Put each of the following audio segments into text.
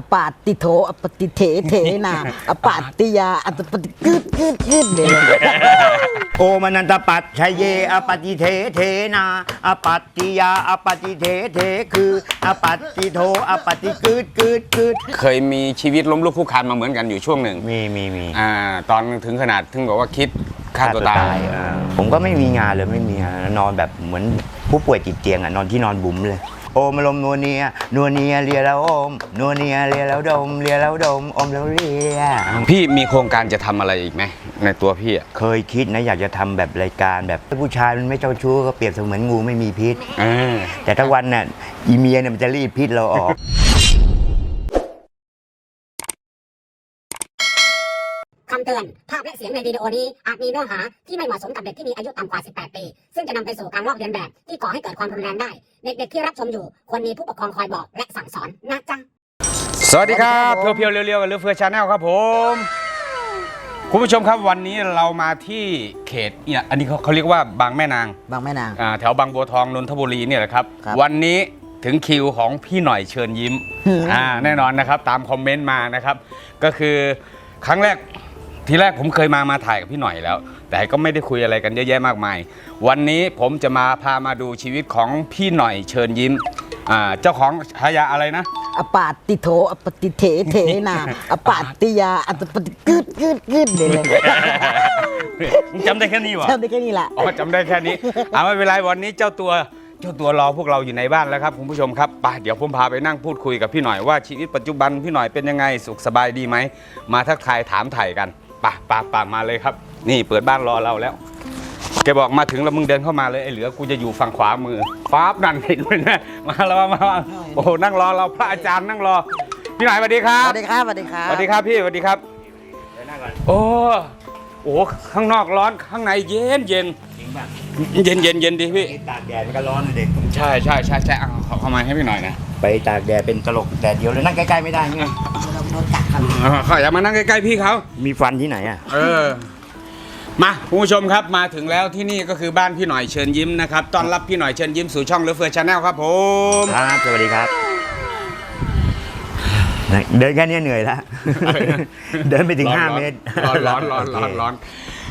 อปาติโถอปติเถเถนาอปาติยาอปติกึดกึดกึดเลยโอมนันตปัจชยเยอปฏิเทเทนาอปัตติยาอปฏิเทเทคืออปัตติโทอปฏิกึดกึดกึดเคยมีชีวิตล้มลุกคลุกคลานมาเหมือนกันอยู่ช่วงหนึ่งมีมีมีอ่าตอนถึงขนาดถึงบอกว่าคิดฆ่าตัวตายอ่าผมก็ไม่มีงานเลยไม่มีงานนอนแบบเหมือนผู้ป่วยติดเตียงอะนอนที่นอนบุ๋มเลย โอมลมนัวเนียนัวเนียเลียแล้วโอมนัวเนียเลียแล้วดมเลียแล้วดมอมแล้วเลีย พี่มีโครงการจะทำอะไรอีกไหมในตัวพี่อะเคยคิดนะอยากจะทำแบบรายการแบบผู้ชายมันไม่เจ้าชู้ก็เปรียบเสมือนงูไม่มีพิษ เออแต่ถ้าวันน่ะอีเมียเนี่ยมันจะรีดพิษเราออกำเตือน ภาพและเสียงในวิดีโอนี้อาจมีเนื้อหาที่ไม่เหมาะสมกับเด็กที่มีอายุต่ำกว่า 18 ปี ซึ่งจะนำไปสู่การลอกเลียนแบบที่ก่อให้เกิดความรุนแรงได้ เด็กๆที่รับชมอยู่ควรมีผู้ปกครองคอยบอกและสั่งสอนนะจ๊ะ สวัสดีครับเพียวเพียวๆเรียวๆกับเรือเฟือชาแนลครับผม คุณผู้ชมครับวันนี้เรามาที่เขตเนี่ยอันนี้เขาเขาเรียกว่าบางแม่นางบางแม่นาง อ่าแถวบางบัวทองนนทบุรีเนี่ยแหละครับ ครับ วันนี้ถึงคิวของพี่หน่อยเชิญยิ้มหืออ่อ่าแน่นอนนะครับตามคอมเมนต์มานะครับ ก็คือครั้งแรก ทีแรกผมเคยมามาถ่ายกับพี่หน่อยแล้ว แต่ก็ไม่ได้คุยอะไรกันเยอะแยะมากมาย วันนี้ผมจะมาพามาดูชีวิตของพี่หน่อยเชิญยิ้มอ่าเจ้าของฉายาอะไรนะ อปาติโถอปติเถเถนาอปาติยาอปติกึดกึดกึดเลยจำได้แค่นี้วะจำได้แค่นี้แหละอ๋อจำได้แค่นี้เอาไม่เป็นไรวันนี้เจ้าตัวเจ้าตัวรอพวกเราอยู่ในบ้านแล้วครับคุณผู้ชมครับไปเดี๋ยวผมพาไปนั่งพูดคุยกับพี่หน่อยว่าชีวิตปัจจุบันพี่หน่อยเป็นยังไงสุขสบายดีไหมมาทักทายถามไถ่กัน ไป่ะป่ะป่ะมาเลยครับ นี่เปิดบ้านรอเราแล้ว แกบอกมาถึงแล้วมึงเดินเข้ามาเลยไอ้เหลือกูจะอยู่ฝั่งขวามือฟ้าบนั่นเห็นไหมนะมาแล้วมามามาโอ้โหนั่งรอเราพระอาจารย์นั่งรอ พี่หน่อยสวัสดีครัสบวัสดีครับสวัสดีครับสวัสดีครับพี่สวัสดีครับโอ้โอ้ข้างนอกร้อนข้างในเย็นเย็นจริงป่ะเย็นเย็นเย็นดีพี่ตากแดดมันก็ร้อนเลยเด็กใช่ใช่ใช่ใช่เอาขอเข้ามาให้พี่หน่อยนะ ไปตากแดดเป็นตลกแดดเดียวเลยนั่งใกล้ๆไม่ได้ไงเราโดนกัดครับขออย่ามานั่งใกล้ๆพี่เขามีฟันที่ไหนอะ เออ มาคุณผู้ชมครับมาถึงแล้วที่นี่ก็คือบ้านพี่หน่อยเชิญยิ้มนะครับต้อนรับพี่หน่อยเชิญยิ้มสู่ช่องเลือเฟือชาแนลครับผมครับสวัสดีครับ เดินแค่นี้เหนื่อยแล้วเดินไปถึง5เมตรร้อนร้อนร้อนร้อนร้อน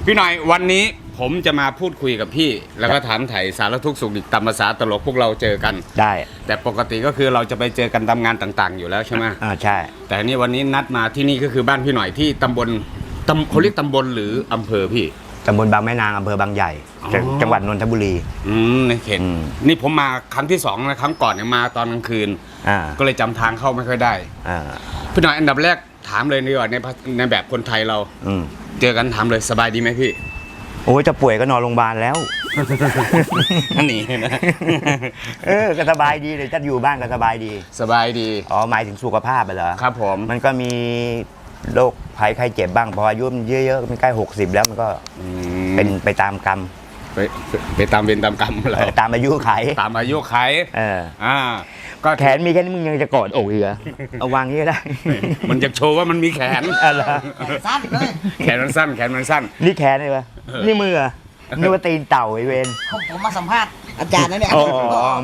พี่หน่อยวันนี้ ผมจะมาพูดคุยกับพี่ แล้วก็ถามไถ่สารทุกข์สุขดิบตามภาษาตลกพวกเราเจอกัน ได้ แต่ปกติก็คือเราจะไปเจอกันตามงานต่างๆ อยู่แล้วใช่ไหมอ่าใช่ แต่นี่วันนี้นัดมาที่นี่ก็คือบ้านพี่หน่อยที่ตำบลตำเขาเรียกตำบลหรืออำเภอพี่ตำบลบางแม่นางอำเภอบางใหญ่อ๋อจังจังหวัดนนทบุรีอืมในเขตอืมนี่ผมมาครั้งที่สองนะครั้งก่อนเนี่ยมาตอนกลางคืนอ่าก็เลยจำทางเข้าไม่ค่อยได้อ่าพี่หน่อยอันดับแรกถามเลยดีกว่าในภาในแบบคนไทยเราอืมเจอกันถามเลยสบายดีไหมพี่ โอ้ยจะป่วยก็นอนโรงพยาบาลแล้ว หนีนะเออก็สบายดีเลยจะอยู่บ้านก็สบายดี สบายดี อ๋อหมายถึงสุขภาพไปเหรอครับผม มันก็มีโรคภัยไข้เจ็บบ้างพออายุมันเยอะๆมันใกล้ 60 แล้วมันก็อืมเป็นไปตามกรรม ไปไปไปตามเวรตามกรรมเราเออตามอายุไขตามอายุไขเออ อ่า ก็แขนมีแค่นี้มึงยังจะกอดอกอีกเหรอเอาวางนี้ก็ได้ มันจะโชว์ว่ามันมีแขน อะไรอสั้นเลยแขนมันสั้น แขนมันสั้น นี่แขนเลยวะนี่มือเหรอนึกว่าตีนเต่าไอเวนผมผมมาสัมภาษณ์อาจารย์นะเนี่ยอ๋อ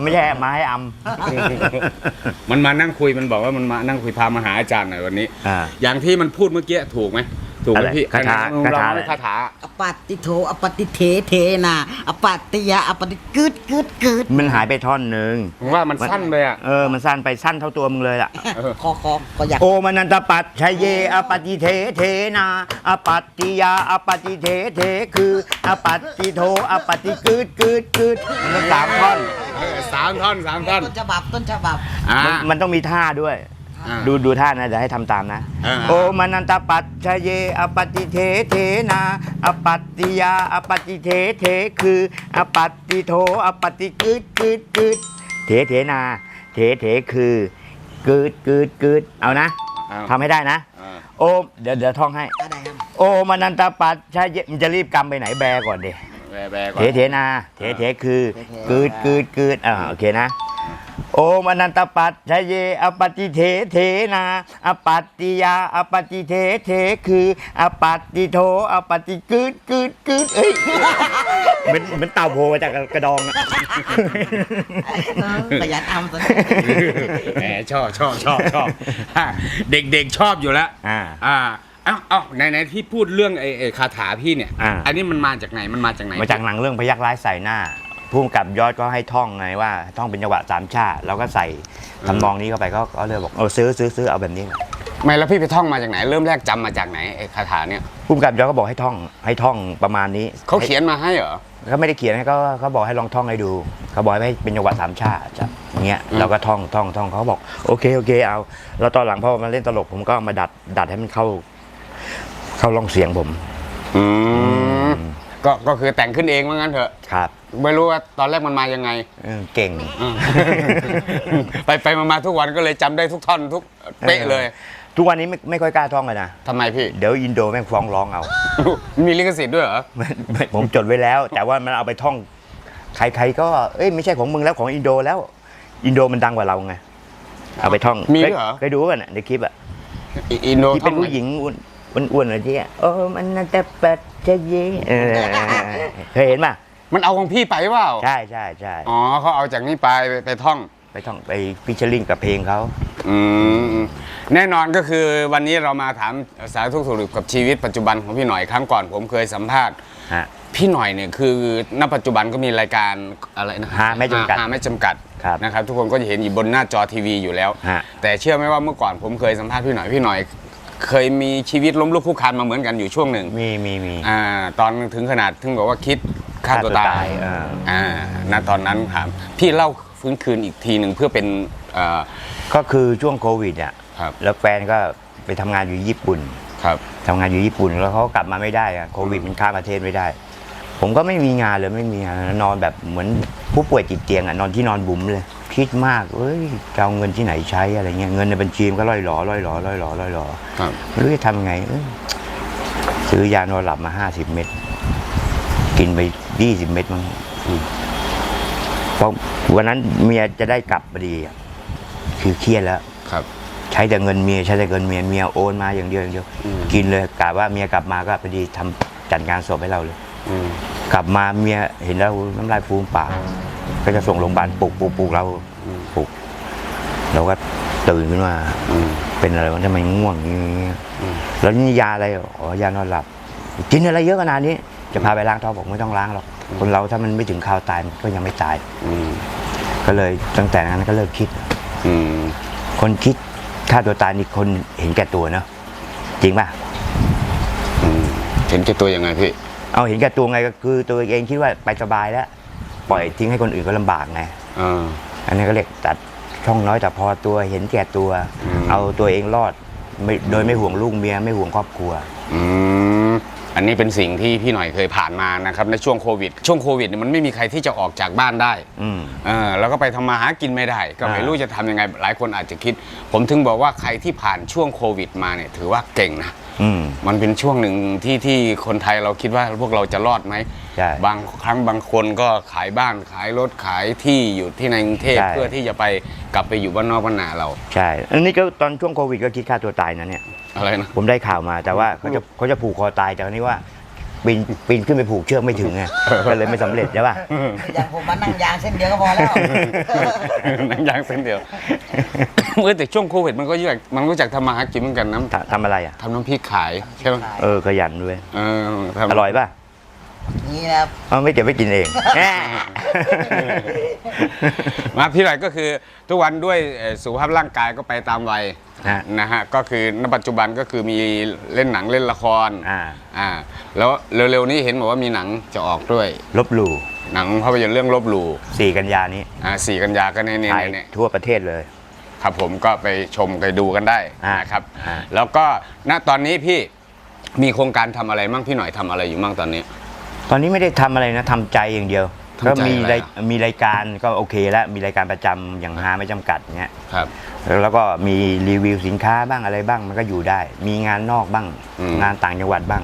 ไม่ใช่ไม้อำมันมานั่งคุยมันบอกว่ามันมานั่งคุยพามาหาอาจารย์หน่อยวันนี้ อ่า อย่างที่มันพูดเมื่อกี้ถูกไหม ถูกไหมอะไรพี่คาถาลองคาถาเล่คาถาอปาติโถอปติเถเถนาอปาติยาอปติกึดกึดกึดมันหายไปท่อนหนึ่งผมว่ามันสั้นเลยอะเออมันสั้นไปสั้นเท่าตัวมึงเลยล่ะเออคอคอก็อยากโอมนันตปัจชยเยอปฏิเทเทนาอปัตติยาอปฏิเทเทคืออปัตติโทอปฏิกึดกึดกึดมันต้องสามท่อนเออสามท่อนสามท่อนต้นฉบับต้นฉบับอ่ามันมันต้องมีท่าด้วยอ่า ดูดูท่านะเดี๋ยวให้ทำตามนะ อ่า โอมนันตปัจชยเยอปฏิเทเทนาอปัตติยาอปฏิเทเทคืออปัตติโทอปฏิกึดกึดกึดเถเถนาเถเถคือกึดกึดกึดเอานะเอาทำให้ได้นะ อ่าโอมเดี๋ยวเดี๋ยวท่องให้ อะไรครับโอมานันตปัจชยมันจะรีบกำไปไหนแบก่อนดิ แบะแบะก่อเถนเถนาเถเถคือเถเถกืดกืดกืดอ่าโอเคนะ โอโอมอนันตปัจชยเยอปฏิเทเทนา อปัตติยา อปฏิเทเทคือ อปัตติโท อปฏิกึดกึดกึดเอ้ยเหมือนเหมือนเต่าโผล่มาจากกระดองอะขยันอำซะแหมชอบชอบชอบชอบอะเด็กๆชอบอยู่แล้วอ่า อ่าเอ้าเอ้าไหนไหนที่พูดเรื่องไอ้ไอ้คาถาพี่เนี่ย อ่า อันนี้มันมาจากไหนมันมาจากไหนมาจากหนังเรื่องพยักร้ายใส่หน้า ผู้กำกับยอดก็ให้ท่องไงว่าท่องเป็นจังหวะสามชาติเราก็ใส่ทำนองนี้เข้าไปก็ก็เลยบอกเออซื้อซื้อซื้อเอาแบบนี้ไม่แล้วพี่ไปท่องมาจากไหน เริ่มแรกจำมาจากไหนไอ้คาถาเนี่ยผู้กำกับยอดก็บอกให้ท่องให้ท่องประมาณนี้เขาเขียนมาให้เหรอ เขาไม่ได้เขียนให้เขาเขาบอกให้ลองท่องให้ดูเขาบอกให้เป็นจังหวะสามชาติจะเงี้ยอืมเราก็ท่องท่องท่องเขาบอกโอเคโอเคเอาแล้วตอนหลังพอมาเล่นตลกผมก็เอามาดัดดัดให้มันเข้า เข้าลองเสียงผม อืม ก็ก็คือแต่งขึ้นเองว่างั้นเถอะ ครับไม่รู้ว่าตอนแรกมันมายังไง เออเก่ง อืม ไปไปมามาทุกวันก็เลยจำได้ทุกท่อนทุกเป๊ะเลยทุกวันนี้ไม่ไม่ค่อยกล้าท่องเลยนะ ทำไมพี่ เดี๋ยวอินโดแม่งฟ้องร้องเอา มีลิขสิทธิ์ด้วยเหรอ ไม่ไม่ผมจดไว้แล้ว แต่ว่ามันเอาไปท่อง ใครๆก็เอ้ยไม่ใช่ของมึงแล้วของอินโดแล้ว อินโดมันดังกว่าเราไงเอาไปท่องมีด้วยเหรอเคยดูกันในคลิปอะอิอินโดที่เป็นผู้หญิงอ้วนอ้วนๆอะไรที่โอ้มันน่าจะปัด จะเย่เออเคยเห็นป่ะมันเอาของพี่ไปเปล่าใช่ใช่ใช่อ๋อเขาเอาจากนี่ไปไปไปท่อง ไปท่องไปพิชลิงกับเพลงเขาอืมแน่นอนก็คือวันนี้เรามาถามสารทุกข์สุขกับชีวิตปัจจุบันของพี่หน่อยครั้งก่อนผมเคยสัมภาษณ์ฮะพี่หน่อยเนี่ยคือณปัจจุบันก็มีรายการอะไรนะหาไม่จำกัดหาไม่จำกัดครับนะครับ ทุกคนก็จะเห็นอยู่บนหน้าจอทีวีอยู่แล้วฮะแต่เชื่อไหมว่าเมื่อก่อนผมเคยสัมภาษณ์พี่หน่อยพี่หน่อย เคยมีชีวิตล้มลุกคลุกคลานมาเหมือนกันอยู่ช่วงหนึ่งมีมีมี อ่าตอนถึงขนาดถึงบอกว่าคิดฆ่าตัวตาฆ่าตัวตายยอ่า อ่าณตอนนั้นถามพี่เล่าฟื้นคืนอีกทีหนึ่งเพื่อเป็นเอ่อ ก็คือช่วงโควิดอะครับ แล้วแฟนก็ไปทำงานอยู่ญี่ปุ่นครับ ทำงานอยู่ญี่ปุ่นแล้วเขากลับมาไม่ได้อะโควิดมันข้ามประเทศไม่ได้ ผมก็ไม่มีงานเลยไม่มีงานนอนแบบเหมือนผู้ป่วยติดเตียงอะนอนที่นอนบุ๋มเลย คิดมากเอ้ยจะเอาเงินที่ไหนใช้อะไรเงี้ยเงินในบัญชีมันก็ล่อยหลอล่อยหลอล่อยหลอล่อยหลอครับไม่รู้จะทำไงเอ้ยซื้อยานอนหลับมาห้าสิบเม็ดกินไปยี่สิบเม็ดมั้งเพราะวันนั้นเมียจะได้กลับพอดีอะคือเครียดแล้วครับ ใช้แต่เงินเมียใช้แต่เงินเมียเมียโอนมาอย่างเดียวอย่างเดียวอืมกินเลยกะว่าเมียกลับมาก็พอดีทำจัดงานศพให้เราเลยอืมกลับมาเมียเห็นแล้วน้ำลายฟูมปาก ก็จะส่งโรงพยาบาลปลุกปลุกปลุกเราปลุกเราก็ตื่นขึ้นมาอืมเป็นอะไรวะทำไมง่วงอย่างเงี้ยอืมแล้วนี่ยาอะไรอ๋อยานอนหลับ กินอะไรเยอะขนาดนี้ จะพาไปล้างท้องบอกไม่ต้องล้างหรอกคนเราถ้ามันไม่ถึงข่าวตายมันก็ยังไม่ตายอืมก็เลยตั้งแต่นั้นก็เลิกคิดอืมคนคิดฆ่าตัวตายนี่คนเห็นแก่ตัวเนอะจริงป่ะอืมเห็นแก่ตัวยังไงพี่เอาเห็นแก่ตัวไงก็คือตัวเองคิดว่าไปสบายแล้ว ปล่อยทิ้งให้คนอื่นก็ลำบากไงอ่า อันนี้ก็เรียกตัดช่องน้อยแต่พอตัวเห็นแก่ตัว อืม เอาตัวเองรอดไม่โดยไม่ห่วงลูกเมียไม่ห่วงครอบครัว อืมอันนี้เป็นสิ่งที่พี่หน่อยเคยผ่านมานะครับในช่วงโควิด ช่วงโควิดเนี่ยมันไม่มีใครที่จะออกจากบ้านได้อืม เออแล้วก็ไปทำมาหากินไม่ได้ ก็ไม่อ่า รู้จะทำยังไงหลายคนอาจจะคิด ผมถึงบอกว่าใครที่ผ่านช่วงโควิดมาเนี่ยถือว่าเก่งนะอื มมันเป็นช่วงหนึ่งที่ที่คนไทยเราคิดว่าพวกเราจะรอดไหมใช่บางครั้งบางคนก็ขายบ้านขายรถขายที่อยู่ที่ในกรุงเทพใช่เพื่อที่จะไปกลับไปอยู่บ้านนอกบ้านนาเราใช่อันนี้ก็ตอนช่วงโควิดก็คิดฆ่าตัวตายนะเนี่ยอะไรนะผมได้ข่าวมาแต่ว่าเขาจะเขาจะผูกคอตายแต่อันนี้ว่า ปีนปีนขึ้นไปผูกเชือกไม่ถึงไงก็เลยไม่สำเร็จใช่ป่ะอย่างผมมานั่งยางเส้นเดียวก็พอแล้ว หนังยางเส้นเดียวเมื่อแต่ช่วงโควิดมันก็อยากมันรู้จักทำมาหากินเหมือนกันนะทำทำอะไรอะ ทำน้ำพริกขายใช่ไหมเออขยันด้วยเออทำ อร่อยป่ะ นี่นะครับ เอาไม่เก็บไว้กินเอง แหมมาพี่หน่อยก็คือทุกวันด้วยเอ่อสุขภาพร่างกายก็ไปตามวัยฮะ นะฮะก็คือณปัจจุบันก็คือมีเล่นหนังเล่นละครอ่า อ่าแล้วเร็วๆนี้เห็นบอกว่ามีหนังจะออกด้วย ลบหลู่หนังภาพยนตร์เรื่องลบหลู่สี่กันยานี้อ่าสี่กันยาก็ในในถ่ายในทั่วประเทศเลย ครับผมก็ไปชมไปดูกันได้อ่านนะครับ อ่า แล้วก็ณตอนนี้พี่มีโครงการทำอะไรมั่งพี่หน่อยทำอะไรอยู่มั่งตอนนี้ ตอนนี้ไม่ได้ทำอะไรนะทำใจอย่างเดียว ทำใจก็มีอะไรรายอะ มีรายการก็โอเคแล้วมีรายการประจำอย่างหาไม่จำกัดเงี้ยครับ แล้วก็มีรีวิวสินค้าบ้างอะไรบ้างมันก็อยู่ได้ มีงานนอกบ้าง อืม งานต่างจังหวัดบ้าง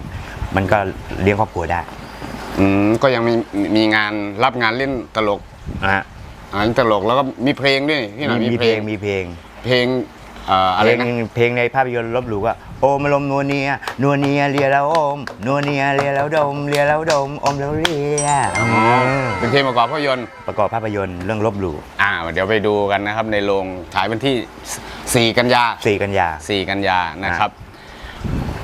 มันก็เลี้ยงครอบครัวได้อืมก็ยังมีมีงานรับงานเล่นตลกนะฮะอ่านตลกแล้วก็มีเพลงด้วยพี่หน่อยมีมีมีเพเพลลงงมีเพลง เพลง เอ่ออะเพไรลงนะเพลงในภาพยนตร์ลบหลู่ว่าโอมลมนัวเนียนัวเนียเลียแล้วอมนัวเนียเลียแล้วดมเลียแล้วดมอมแล้วเลียอ๋อเป็นเพลงประกอบภาพยนตร์ ประกอบภาพยนตร์เรื่องลบหลู่อ่า เดี๋ยวไปดูกันนะครับ ในโรงฉายวันที่ 4 กันยา สี่กันยา 4 กันยานะครับ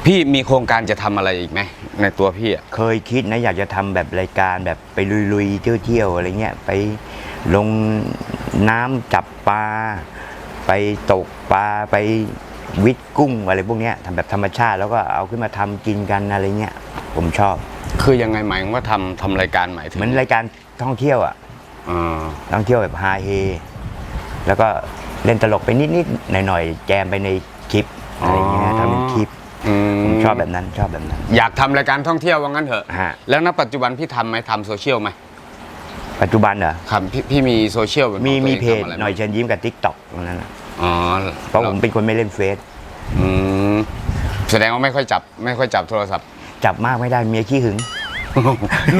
พี่มีโครงการจะทำอะไรอีกไหม ในตัวพี่อะเคยคิดนะอยากจะทำแบบรายการแบบไปลุยๆเที่ยวๆอะไรเงี้ยไปลงน้ำจับปลา ไปตกปลาไปวิทย์กุ้งอะไรพวกเนี้ยทำแบบธรรมชาติแล้วก็เอาขึ้นมาทำกินกันอะไรเงี้ยผมชอบ คือยังไงหมายถึงว่าทำทำรายการหมายถึงเหมือนรายการท่องเที่ยวอะอ่าท่องเที่ยวแบบฮาเฮแล้วก็เล่นตลกไปนิดๆหน่อยๆแจมไปในคลิปอะไรเงี้ยทำเป็นคลิปอืมผมชอบแบบนั้นชอบแบบนั้น อยากทำรายการท่องเที่ยวว่างั้นเถอะฮะแล้วณปัจจุบันพี่ทำไหมทำโซเชียลไหม ปัจจุบันเหรอครับพี่พี่มีโซเชียลเป็นของมีตัวมีองเพจทำะไรหน่อยบ้างเชิญยิ้มกับทิกตอกตรงนั้นน่ะอ๋อเพราะผมเป็นคนไม่เล่นเฟซอืมแสดงว่าไม่ค่อยจับ ไม่ค่อยจับโทรศัพท์ จับมากไม่ได้เมียขี้หึง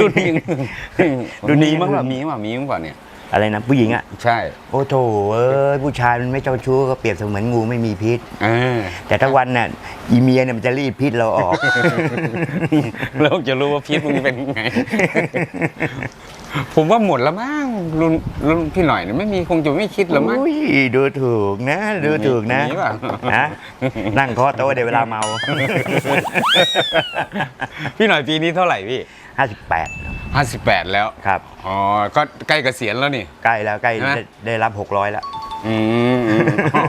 รุ่นนี้รุ่นนี้มีมั้งรุ่นมีมั้งมีมั้งเปล่าเนี่ย อะไรนะผู้หญิงอะ ใช่ โอ้โถเอ้ยผู้ชายมันไม่เจ้าชู้ก็เปรียบเสมือนงูไม่มีพิษ เออแต่ถ้าวันน่ะอีเมียเนี่ยมันจะรีดพิษเราออกแล้วจะรู้ว่าพีทมึงเป็นไง ผมว่าหมดแล้วมั้งรุ่นรุ่นพี่หน่อยเนี่ยไม่มีคงจะไม่คิดแล้วมั้ง อุ้ยดูถูกนะ ดูถูกนะมีเปล่านะนั่งเคาะโต๊ะในเวลาเมา พี่หน่อยปีนี้เท่าไหร่พี่ 58ห้าสิบแปดแล้วครับ อ๋อ ก็ใกล้เกษียณแล้วนี่ ใกล้แล้วใกล้ใช่ไหม ได้ได้รับ 600 แล้วอืมอืมอ๋อ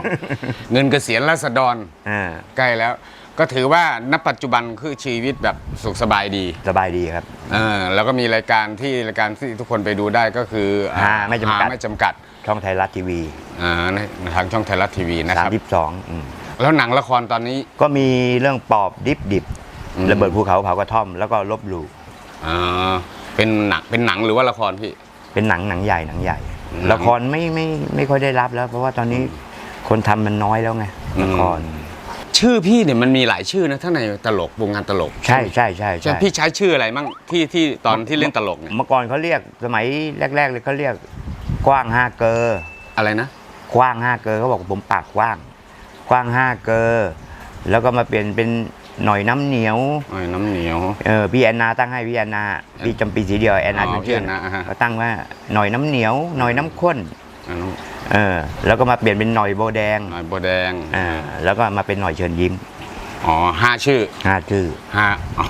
เงินเกษียณราษฎรอ่าใกล้แล้ว ก็ถือว่าณปัจจุบันคือชีวิตแบบสุขสบายดีสบายดีครับ เออแล้วก็มีรายการที่รายการที่ทุกคนไปดูได้ก็คืออ่หาไม่จำกัด หไม่จำกัดช่องไทยรัฐทีวี อ่าในทางช่องไทยรัฐทีวีนะครับ 32อืมแล้วหนังละครตอนนี้ ก็มีเรื่องปอบดิบดิบอืม ระเบิดภูเขาเผากระท่อม แล้วก็ลบหลู่ อ่าเป็นหนังเป็นหนังหรือว่าละครพี่ เป็นหนังหนังใหญ่หนังใหญ่อืมละครไม่ไม่ไม่ค่อยได้รับแล้ว เพราะว่าตอนนี้คนทำมันน้อยแล้วไงละคร ชื่อพี่เนี่ยมันมีหลายชื่อนะทั้งในตลกวงการตลกใช่ใช่ใช่ใช่ใช่พี่ใช้ชื่ออะไรมั่งที่ที่ตอนที่เล่นตลกเนี่ยเมื่อก่อนเขาเรียกสมัยแรก ๆ เลยเขาเรียกกว้างห้าเกอ อะไรนะ กว้างห้าเกอเขาบอกผมปากกว้าง กว้างห้าเกอ แล้วก็มาเปลี่ยนเป็น หน่อยน้ำเหนียวไอ้น้ำเหนียว เออพี่แอนนาตั้งให้พี่แอนนาพี่จำปีสีเดียวแอนนาอ๋อเป็นชื่อพี่แอนนาอ่าฮะ เขาตั้งว่าหน่อยน้ำเหนียวหน่อยน้ำข้นอ่าน้เออแล้วก็มาเปลี่ยนเป็นหน่อยโบแดงำหน่อยโบวแดงอ่าแล้วก็มาเป็นหน่อยเชิญยิ้มอ๋อห้าชื่อห้าชื่อห้าอ๋อ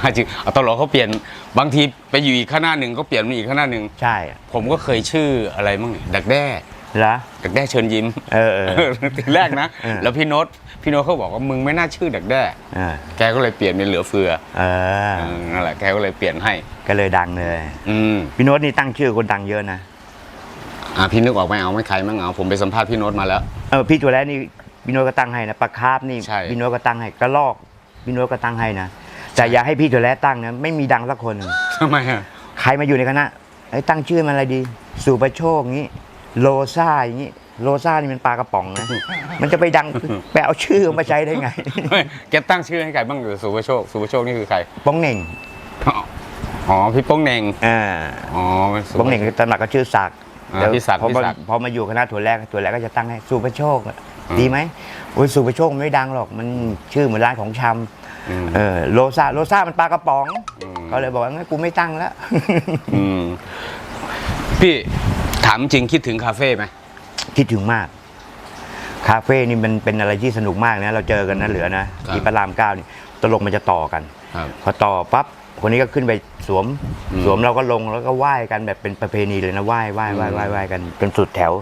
ห้าชื่อเอาตลกเขาเปลี่ยนบางทีไปอยู่อีกข้างหน้าหนึ่งก็เปลี่ยนมาอีกข้างหน้าหนึ่ง ใช่ผมก็เคยชื่ออะไรมั่งเนี่ยดักแด้ เหรอดักแด้เชิญยิ้มเออเออ ทีแรกนะ เออแล้วพี่โน้ตพี่โน้ตเขาบอกว่ามึงไม่น่าชื่อดักแด้เออ แกก็เลยเปลี่ยนเป็นเหลือเฟือเออ เออนั่นแหละแกก็เลยเปลี่ยนให้ ก็เลยดังเลย อืมพี่โน้ตนี่ตั้งชื่อคนดังเยอะนะ อะพี่นึกออกไหมเอาไม่ใครมั่งเอาผมไปสัมภาษณ์พี่โน้ตมาแล้ว เออพี่ตัวแรกนี่พี่โน้ตก็ตั้งให้นะปลาคาร์ฟนี่ใช่ พี่โน้ตก็ตั้งให้กระลอกพี่โน้ตก็ตั้งให้นะแต่อย่าให้พี่ตัวแรกตั้งนะไม่มีดังสักคนหนึ่งทำไมอะใครมาอยู่ในคณะไอ้ยตั้งชื่อมันอะไรดีสุประโชคงี้ โลซ่าอย่างงี้โลซ่านี่มันปลากระป๋องนะ มันจะไปดังไปเอาชื่อมาใช้ได้ไงเฮ้ยแกตั้งชื่อให้ใครบ้างหรือสุภโชคสุภโชคนี่คือใครป้องเหน่งอ๋อพี่โป้งเหน่งอ่าอ๋อเป็นสุภป้องเหน่งตำหนักก็ชื่อศักดิ์อ่าเดี๋ยวพี่ศักดิ์พอพี่มาศักดิ์พอมาอยู่คณะถั่วแรกถั่วแรกก็จะตั้งให้สุประโชคอะอืมดีไหมโอ้ยสุประโชคมันไม่ดังหรอกมันชื่อเหมือนร้านของชำอืมเออโลซ่าโลซ่ามันปลากระป๋องอืมก็เลยบอกว่างั้นกูไม่ตั้งแล้วอืมพี่ถามจริงคิดถึงคาเฟ่ไหมคิดถึงมาก คาเฟ่นี่มันเป็นอะไรที่สนุกมากนะ เราเจอกันนะเหลือนะที่พระรามเก้านี่ตลกมันจะต่อกันครับพอต่อปั๊บคนนี้ก็ขึ้นไปสวมอืมสวมเราก็ลงแล้วก็ไหว้กันแบบเป็นประเพณีเลยนะไหว้ไหว้ไหว้ไหว้ไหว้กันจนสุดแถว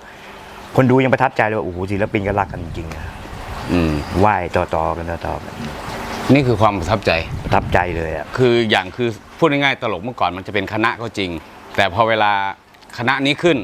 คนดูยังประทับใจเลยว่าโอ้โหศิลปินก็รักกันจริงๆนะอืมไหว้ต่อต่อๆกันต่อต่อๆกันนี่คือความประทับใจประทับใจเลยอะคืออย่างคือพูดง่ายๆตลกเมื่อก่อนมันจะเป็นคณะก็จริง แต่พอเวลาคณะนี้ขึ้น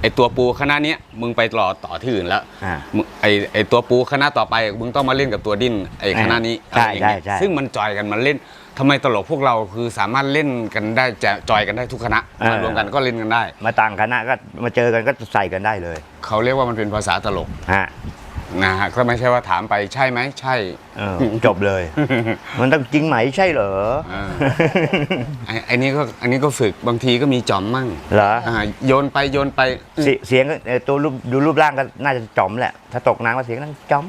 ไอตัวปูคณะเนี้ยมึงไปต่อต่อที่อื่นแล้วอ่ามึงไอไอตัวปูคณะต่อไปมึงต้องมาเล่นกับตัวดิ้นไอคณะนี้ใช่อะไรอย่างเงี้ยใช่ใช่ ซึ่งมันจอยกันมาเล่นทำไมตลกพวกเราคือสามารถเล่นกันได้จะจอยกันได้ทุกคณะมารวมกันก็เล่นกันได้ มาต่างคณะก็มาเจอกันก็ใส่กันได้เลยเขาเรียกว่ามันเป็นภาษาตลก ฮะ นะฮะก็ไม่ใช่ว่าถามไปใช่ไหมใช่เออจบเลย มันต้องจริงไหมใช่เหรอเออไอ้ไอ้นี่ก็อันนี้ก็ฝึกบางทีก็มีจอมมั่งเหรออ่าโยนไปโยนไป เสีเสียงก็เอ่อตัวรูปดูรูปร่างก็น่าจะจอมแหละ ถ้าตกน้ำก็เสียงนั่งจอม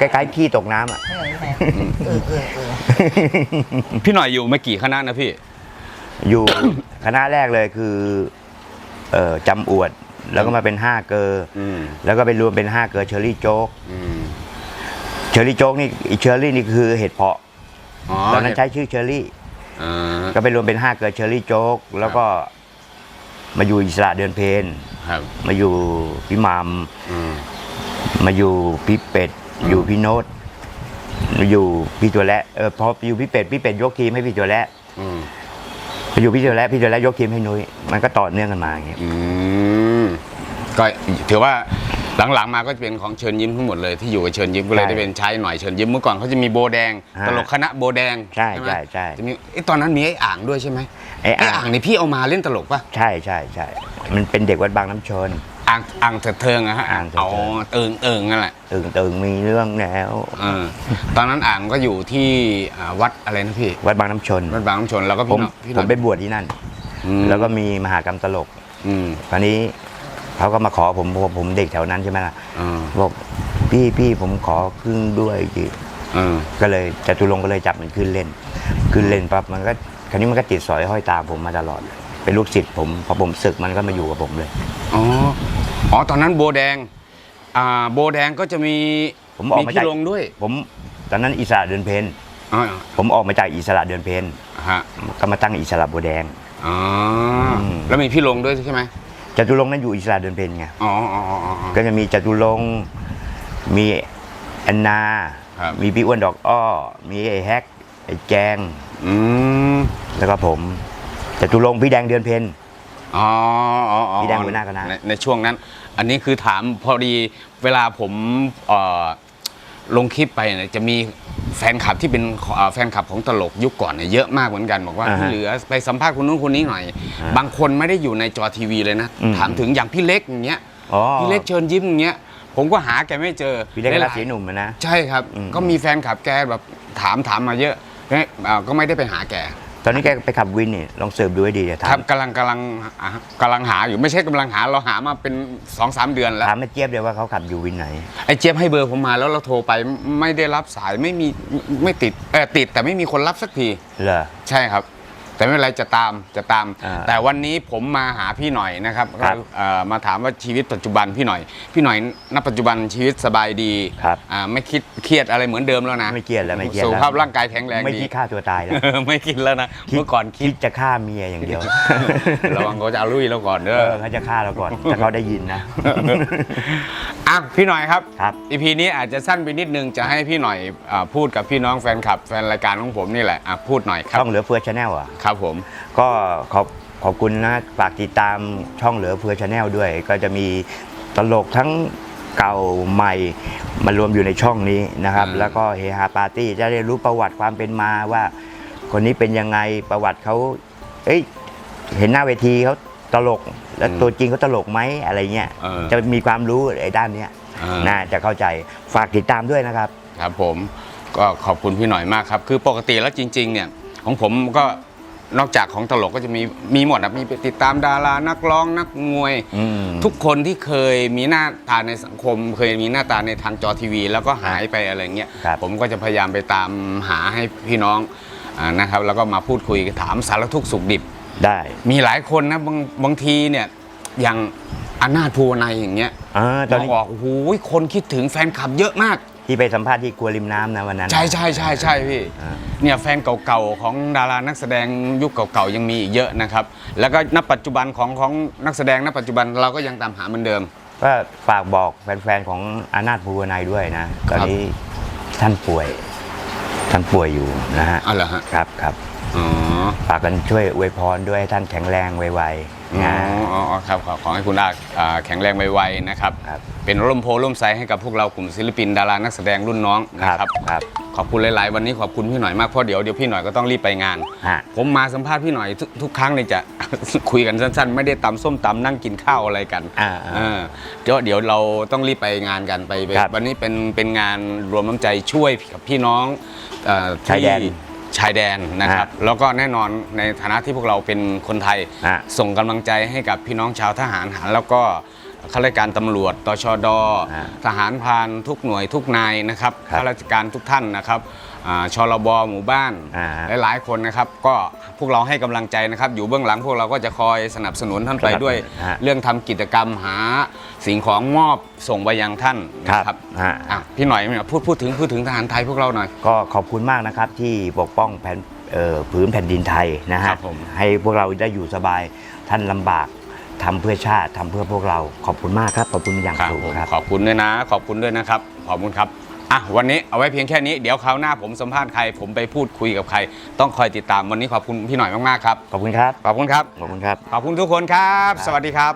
คล้ายๆขี้ตกน้ำอะพี่หน่อยอยู่ไม่กี่คณะนะพี่ อยู่ คณะแรกเลยคือ เอ่อจำอวด แล้วก็มาเป็นห้าเกอร์อืมแล้วก็ไปรวมเป็นห้าเกอร์เชอรี่โจ๊กอืมเชอรี่โจ๊กนี่อีเชอรี่นี่คือเห็ดเพาะอ๋อตอนนั้นใช้ชื่อเชอรี่อ่าก็ไปรวมเป็นห้าเกอร์เชอรี่โจ๊กแล้วก็มาอยู่อิสระเดือนเพนครับมาอยู่พี่หมามอืมมาอยู่พี่เป็ด อยู่พี่โน้ตมาอยู่พี่ตัวและเออพออยู่พี่เป็ดพี่เป็ดยกทีมให้พี่ตัวและอืมไปอยู่พี่ตัวและพี่ตัวและยกทีมให้นุ้ยมันก็ต่อเนื่องกันมาอย่างเงี้ยอืม ก็ถือว่าหลังๆมาก็จะเป็นของเชิญยิ้มทั้งหมดเลยที่อยู่กับเชิญยิ้มก็เลยได้เป็นใช้หน่อยเชิญยิ้มเมื่อก่อนเขาจะมีโบแดงตลกคณะโบแดงใช่ไหมใช่ใช่จะมีเอ้ตอนนั้นมีไอ้อ่างด้วยใช่ไหมไอ้ไอ้อ่างอ่างนี่พี่เอามาเล่นตลกปะใช่ใช่ใช่มันเป็นเด็กวัดบางน้ำชนอ่างอ่างเถิดเทิงอะฮะอ่างเถิดเทิงเอาเอิงเอิงนั่นแหละตึงตึงมีเรื่องแล้วเออตอนนั้นอ่างก็อยู่ที่อ่าวัดอะไรนะพี่วัดบางน้ำชนวัดบางน้ำชนแล้วก็ผพี่มน้องพี่ผน้อมงไปบวชที่นั่นอืมแล้วก็มีมหากรรมตลกอืมคราวนี้ เขาก็มาขอผมผมผมเด็กแถวนั้นใช่ไหมล่ะอ่าบอกพี่พี่ผมขอครึ่งด้วยดิอ่าก็เลยจตุรงค์ก็เลยจับมันขึ้นเล่น ขึ้นเล่นปั๊บมันก็คราวนี้มันก็ติดสอยห้อยตามผมมาตลอด เป็นลูกศิษย์ผมพอผมศึกมันก็มาอยู่กับผมเลยอ๋ออ๋อตอนนั้นโบแดง อ่าโบแดงก็จะมีผมออกมาจากพี่ลงด้วย ผมตอนนั้นอิสระเดือนเพนอ๋อผมออกมาจากอิสระเดือนเพนฮะก็มาตั้งอิสระบัวแดงอ๋ออมแล้วมีพี่ลงด้วยใช่ไหม จตุรงค์นั้นอยู่อิสระเดือนเพนไงอ๋ออ๋ออ๋ออ๋อ ก็จะมีจตุรงค์มีแอนนา ครับ มีพี่อ้วนดอกอ้อ มีไอ้แฮกไอ้แจง อืมแล้วก็ผมจตุรงค์พี่แดงเดือนเพนอ๋ออ๋ออ๋อพี่แดงหัวหน้าคณะ ในในช่วงนั้น อันนี้คือถามพอดีเวลาผมเอ่อ ลงคลิปไปเนี่ยจะมีแฟนคลับที่เป็นเอ่อแฟนคลับของตลกยุคก่อนเนี่ยเยอะมากเหมือนกันบอกว่าอ่าฮะพี่เหลือไปสัมภาษณ์คนนู้นคนนี้หน่อยอ่าบางคนไม่ได้อยู่ในจอทีวีเลยนะ อืมถามถึงอย่างพี่เล็กอย่างเงี้ยอ๋อ พี่เล็กเชิญยิ้มอย่างเงี้ยผมก็หาแกไม่เจอพี่เล็กหราลายศีหนุ่มอะนะ ใช่ครับ อืม ก็มีแฟนคลับแกแบบถามถามมาเยอะเอ๊ะอ่าก็ไม่ได้ไปหาแก ตอนนี้แกไปขับวินนี่ลองเสิร์ฟดูให้ดีเดี๋ยวครัถาบมกำลังกำลังอะกำลังหาอยู่ไม่ใช่กำลังหาเราหามาเป็น2อสเดือนแล้วถามแม่เจี๊ยบเลยว่าเขาขับอยู่วินไหน ไอ้เจี๊ยบให้เบอร์ผมมาแล้วเราโทรไปไม่ได้รับสายไม่มีไม่ติดเออติดแต่ไม่มีคนรับสักทีเหรอใช่ครับ แต่ไม่เป็นไรจะตามจะตาม อ่าแต่วันนี้ผมมาหาพี่หน่อยนะครับครับเอ่อมาถามว่าชีวิตปัจจุบันพี่หน่อย พี่หน่อยณปัจจุบันชีวิตสบายดีครับอ่าไม่คิดเครียดอะไรเหมือนเดิมแล้วนะไม่เครียดแล้วไม่เครียดสุขแล้วภาพร่างกายแข็งแรงไม่ดีคิดฆ่าตัวตายแล้วไม่คิดแล้วนะเมื่อก่อนคิคิดดจะฆ่าเมียอย่างเดียวระวังเขาจะเอาลุยเราก่อนเด้เอออเขาจะฆ่าเราก่อนถ้าเขาได้ยินนะ อะพี่หน่อยครับ ครับอีพีนี้อาจจะสั้นไปนิดนึงจะให้พี่หน่อยอาพูดกับพี่น้องแฟนคลับ แฟนรายการของผมนี่แหละอะพูดหน่อยครับ ช่องเหลือเฟือชาแนลอะครับผม ก็ขอบขอบคุณนะฝากติดตามช่องเหลือเฟือชาแนลด้วย ก็จะมีตลกทั้งเก่าใหม่มารวมอยู่ในช่องนี้นะครับ แล้วก็เฮฮาปาร์ตี้จะได้รู้ประวัติความเป็นมาว่า คนนี้เป็นยังไงประวัติเขาเอ้ยเห็นหน้าเวทีเขาตลก แล้วตัวจริงเขาตลกไหมอะไรเงี้ยเออจะมีความรู้ไอ้ด้านเนี้ยอ่าน่าจะเข้าใจฝากติดตามด้วยนะครับ ครับผมก็ขอบคุณพี่หน่อยมากครับ คือปกติแล้วจริง ๆ เนี่ย ของผมก็ นอกจากของตลกก็จะมีมีหมดนะมีไปติดตามดารานักร้องนักมวย อืม ทุกคนที่เคยมีหน้าตาในสังคม เคยมีหน้าตาในทางจอทีวี แล้วก็หายไปอะไรเงี้ยครับ ผมก็จะพยายามไปตามหาให้พี่น้องอานะครับ แล้วก็มาพูดคุยถามสารทุกข์สุขดิบ ได้มีหลายคนนะบางบางทีเนี่ยอย่างอนาถภูวนัยอย่างเงี้ยอ่าตอนมานี้ออกโอ้โหคนคิดถึงแฟนคลับเยอะมาก ที่ไปสัมภาษณ์ที่ครัวริมน้ำนะวันนั้น ใช่ใช่ใช่ใช่พี่อ่าเนี่ยแฟนเก่าๆของดารานักแสดงยุคเก่าๆยังมีอีกเยอะนะครับ แล้วก็ณปัจจุบันของของนักแสดงณปัจจุบันเราก็ยังตามหาเหมือนเดิม ก็ฝากบอกแฟนๆของอานาถภูวนายด้วยนะตอนนี้ท่านป่วย ท่านป่วยอยู่นะฮะอ๋อเหรอฮะครับครับอ๋อฝากกันช่วยอวยพรด้วยให้ท่านแข็งแรงไวอ๋ๆอนะอ๋ออ๋อครับขอขอให้คุณอาอ่าแข็งแรงไวๆนะครับครับ เป็นร่มโพล่มไทรให้กับพวกเรากลุ่มศิลปินดารานักแสดงรุ่นน้องนะครับครับ ขอบคุณหลายๆ วันนี้ขอบคุณพี่หน่อยมากเพราะเดี๋ยวเดี๋ยวพี่หน่อยก็ต้องรีบไปงาน ฮะ ผมมาสัมภาษณ์พี่หน่อยทุกทุกครั้งเนี่ยจะ คุยกันสั้น ๆ ไม่ได้ตำส้มตำนั่งกินข้าวอะไรกันอ่าเออเดี๋ยวเดี๋ยวเราต้องรีบไปงานกันไปไปครับ วันนี้เป็นเป็นงานรวมน้ำใจช่วยกับพี่น้องเอ่อชายแดนที่ชายแดนนะครับ ฮะแล้วก็แน่นอนในฐานะที่พวกเราเป็นคนไทย ฮะส่งกำลังใจให้กับพี่น้องชาวทหารหารแล้วก็ ข้าราชการตำรวจตชดฮะทหารพรานทุกหน่วยทุกนายนะครับครับข้าราชการทุกท่านนะครับอ่าชลบหมู่บ้านอ่าหลายๆคนนะครับ ก็พวกเราให้กำลังใจนะครับ อยู่เบื้องหลังพวกเราก็จะคอยสนับสนุนท่านไปด้วย ฮะ เรื่องทำกิจกรรมหาสิ่งของมอบส่งไปยังท่านนะครับฮะ อะพี่หน่อยเนี่ยพูดพูดถึงพูดถึงทหารไทยพวกเราหน่อย ก็ขอบคุณมากนะครับที่ปกป้องแผ่นเอ่อผืนแผ่นดินไทยนะครัฮะบผมให้พวกเราได้อยู่สบายท่านลำบาก ทำเพื่อชาติทำเพื่อพวกเราขอบคุณมากครับ ขอบคุณอย่างครับสูงผมครับ ขอบคุณด้วยนะ ขอบคุณด้วยนะครับ ขอบคุณครับอะวันนี้เอาไว้เพียงแค่นี้ เดี๋ยวคราวหน้าผมสัมภาษณ์ใคร ผมไปพูดคุยกับใคร ต้องคอยติดตามวันนี้ขอบคุณพี่หน่อยมากๆครับ ขอบคุณครับ ขอบคุณครับ ขอบคุณครับ ขอบคุณทุกคนครับ สวัสดีครับ